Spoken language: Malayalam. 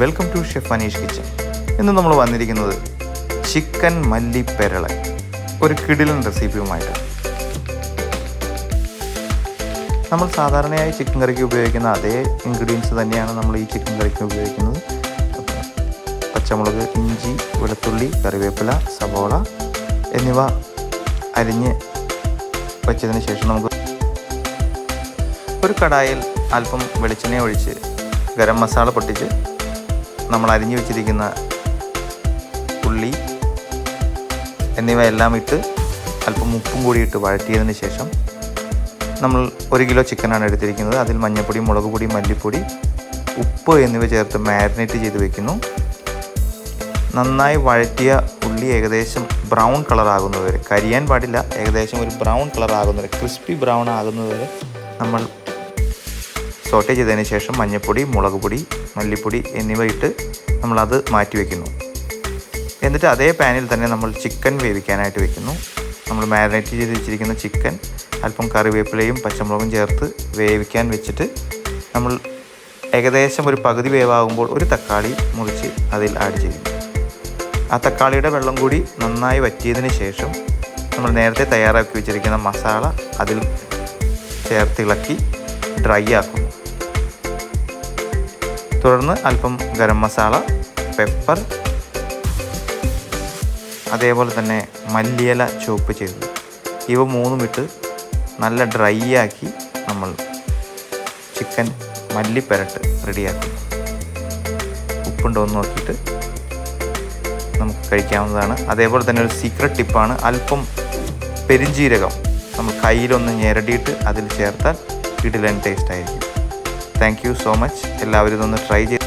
Welcome to chef Aneesh kitchen. ഇന്ന് നമ്മൾ വന്നിരിക്കുന്നത് ചിക്കൻ മല്ലി പെരള ഒരു കിടിലൻ റെസിപ്പിയുമായിട്ടാണ് നമ്മൾ സാധാരണയായി ചിക്കൻ കറിക്ക് ഉപയോഗിക്കുന്ന അതേ ഇൻഗ്രീഡിയൻസ് തന്നെയാണ് നമ്മൾ ഈ ചിക്കൻ കറിക്ക് ഉപയോഗിക്കുന്നത്. പച്ചമുളക് ഇഞ്ചി വെളുത്തുള്ളി കറിവേപ്പില സബോള എന്നിവ അരിഞ്ഞ് വെച്ചതിന് ശേഷം നമുക്ക് ഒരു കടായിൽ അല്പം വെളിച്ചെണ്ണ ഒഴിച്ച് ഗരം മസാല പൊട്ടിച്ച് നമ്മൾ അരിഞ്ഞു വെച്ചിരിക്കുന്ന ഉള്ളി എന്നിവ എല്ലാം ഇട്ട് അല്പം ഉപ്പും കൂടി ഇട്ട് വഴറ്റിയതിന് ശേഷം നമ്മൾ ഒരു കിലോ ചിക്കനാണ് എടുത്തിരിക്കുന്നത്. അതിൽ മഞ്ഞൾപ്പൊടി മുളക് പൊടി മല്ലിപ്പൊടി ഉപ്പ് എന്നിവ ചേർത്ത് മാരിനേറ്റ് ചെയ്ത് വെക്കുന്നു. നന്നായി വഴറ്റിയ ഉള്ളി ഏകദേശം ബ്രൗൺ കളർ ആകുന്നതുവരെ കരിയാൻ പാടില്ല ഏകദേശം ഒരു ബ്രൗൺ കളർ ആകുന്നവരെ ക്രിസ്പി ബ്രൗൺ ആകുന്നതുവരെ നമ്മൾ സോട്ടേ ചെയ്തതിന് ശേഷം മഞ്ഞൾപ്പൊടി മുളക് പൊടി മല്ലിപ്പൊടി എന്നിവ ഇട്ട് നമ്മളത് മാറ്റി വയ്ക്കുന്നു എന്നിട്ട് അതേ പാനിൽ തന്നെ നമ്മൾ ചിക്കൻ വേവിക്കാനായിട്ട് വെക്കുന്നു. നമ്മൾ മാരിനേറ്റ് ചെയ്ത് വെച്ചിരിക്കുന്ന ചിക്കൻ അല്പം കറിവേപ്പിലയും പച്ചമുളകും ചേർത്ത് വേവിക്കാൻ വെച്ചിട്ട് നമ്മൾ ഏകദേശം ഒരു പകുതി വേവാകുമ്പോൾ ഒരു തക്കാളി മുറിച്ച് അതിൽ ആഡ് ചെയ്യും. ആ തക്കാളിയുടെ വെള്ളം കൂടി നന്നായി വറ്റിയതിന് ശേഷം നമ്മൾ നേരത്തെ തയ്യാറാക്കി വെച്ചിരിക്കുന്ന മസാല അതിൽ ചേർത്തിളക്കി ഡ്രൈ ആക്കുന്നു. തുടർന്ന് അല്പം ഗരം മസാല പെപ്പർ അതേപോലെ തന്നെ മല്ലിയില ചോപ്പ് ചെയ്തത്. ഇവ മൂന്നും ഇട്ട് നല്ല ഡ്രൈ ആക്കി നമ്മൾ ചിക്കൻ മല്ലിപ്പരട്ട് റെഡിയാക്കി ഉപ്പുണ്ടോ എന്ന് നോക്കിയിട്ട് നമുക്ക് കഴിക്കാവുന്നതാണ്. അതേപോലെ തന്നെ ഒരു സീക്രട്ട് ടിപ്പാണ് അല്പം പെരിഞ്ജീരകം നമ്മൾ കയ്യിലൊന്ന് ഞെരടിയിട്ട് അതിൽ ചേർത്താൽ ഇഡിലൻ ടേസ്റ്റ് ആയിരിക്കും. Thank you so much. എല്ലാവരും ഇതൊന്ന് ട്രൈ ചെയ്ത്